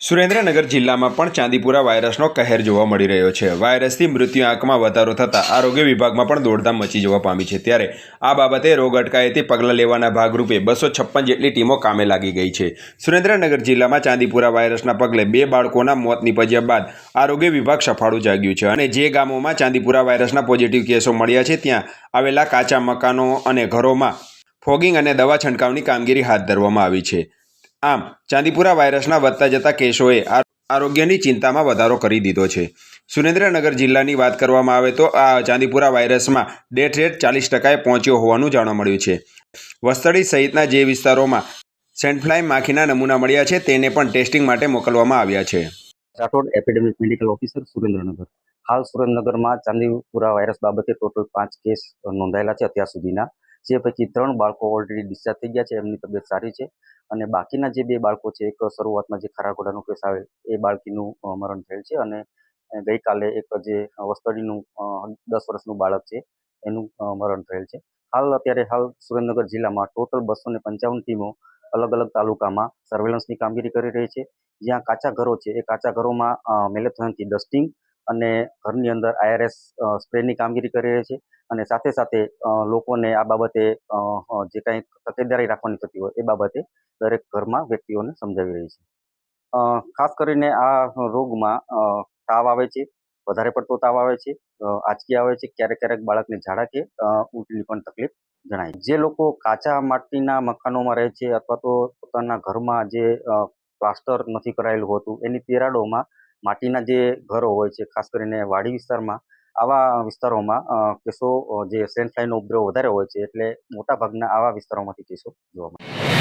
સુરેન્દ્રનગર જિલ્લામાં પણ ચાંદીપુરા વાયરસનો કહેર જોવા મળી રહ્યો છે. વાયરસથી મૃત્યુ આંકમાં વધારો થતાં આરોગ્ય વિભાગમાં પણ દોડધામ મચી જવા પામી છે. ત્યારે આ બાબતે રોગ અટકાયતી પગલાં લેવાના ભાગરૂપે બસો છપ્પન જેટલી ટીમો કામે લાગી ગઈ છે. સુરેન્દ્રનગર જિલ્લામાં ચાંદીપુરા વાયરસના પગલે બે બાળકોના મોત નીપજ્યા બાદ આરોગ્ય વિભાગ સફાળું જાગ્યું છે અને જે ગામોમાં ચાંદીપુરા વાયરસના પોઝિટિવ કેસો મળ્યા છે, ત્યાં આવેલા કાચા મકાનો અને ઘરોમાં ફોગિંગ અને દવા છંટકાવની કામગીરી હાથ ધરવામાં આવી છે. આમ, ચાંદીપુરા વાયરસના વધતા જતા કેસોએ આરોગ્યની ચિંતામાં વધારો કરી દીધો છે. સુરેન્દ્રનગર જિલ્લાની વાત કરવામાં આવે તો આ ચાંદીપુરા વાયરસમાં ડેથ રેટ ચાલીસ ટકાએ પહોંચ્યો હોવાનું જાણવા મળ્યું છે. વસ્તડી સહિતના જે વિસ્તારોમાં સેન્ટફ્લાય માખીના નમૂના મળ્યા છે, તેને પણ ટેસ્ટિંગ માટે મોકલવામાં આવ્યા છે. Rathod epidemic medical officer Surendranagar. હાલ સુરેન્દ્રનગરમાં ચાંદીપુરા વાયરસ બાબતે ટોટલ પાંચ કેસ નોંધાયેલા છે અત્યાર સુધીના. જે પૈકી ત્રણ બાળકો ઓલરેડી ડિસ્ચાર્જ થઈ ગયા છે, એમની તબિયત સારી છે. અને બાકીના જે બે બાળકો છે, એક શરૂઆતમાં જે ખારા કેસ આવેલ એ બાળકીનું મરણ થયેલ છે. અને ગઈકાલે એક જે વસ્તડીનું દસ વર્ષનું બાળક છે, એનું મરણ થયેલ છે. હાલ અત્યારે હાલ સુરેન્દ્રનગર જિલ્લામાં ટોટલ બસો પંચાવન ટીમો અલગ અલગ તાલુકામાં સર્વેલન્સની કામગીરી કરી રહી છે. જ્યાં કાચા ઘરો છે, એ કાચા ઘરોમાં મેલેથોનથી ડસ્ટિંગ અને ઘરની અંદર આઈઆરએસ સ્પ્રેની કામગીરી કરી રહી છે અને સાથે સાથે લોકોને આ બાબતે જે કાંઈ તકેદારી રાખવાની થતી હોય એ બાબતે દરેક ઘરમાં વ્યક્તિઓને સમજાવી રહી છે. ખાસ કરીને આ રોગમાં તાવ આવે છે, વધારે પડતો તાવ આવે છે આંચકી આવે છે, ક્યારેક ક્યારેક બાળકને ઝાડા કે ઉલટીની પણ તકલીફ જણાય જે લોકો કાચા માટીના મકાનોમાં રહે છે અથવા તો પોતાના ઘરમાં જે પ્લાસ્ટર નથી કરાયેલું હોતું એની તિરાડોમાં માટીના જે ઘરો હોય છે, ખાસ કરીને વાડી વિસ્તારમાં, આવા વિસ્તારોમાં કેસો જે સેન્ડ ફ્લાયનો ઉપદ્રવ વધારે હોય છે, એટલે મોટાભાગના આવા વિસ્તારોમાંથી કેસો જોવા મળે છે.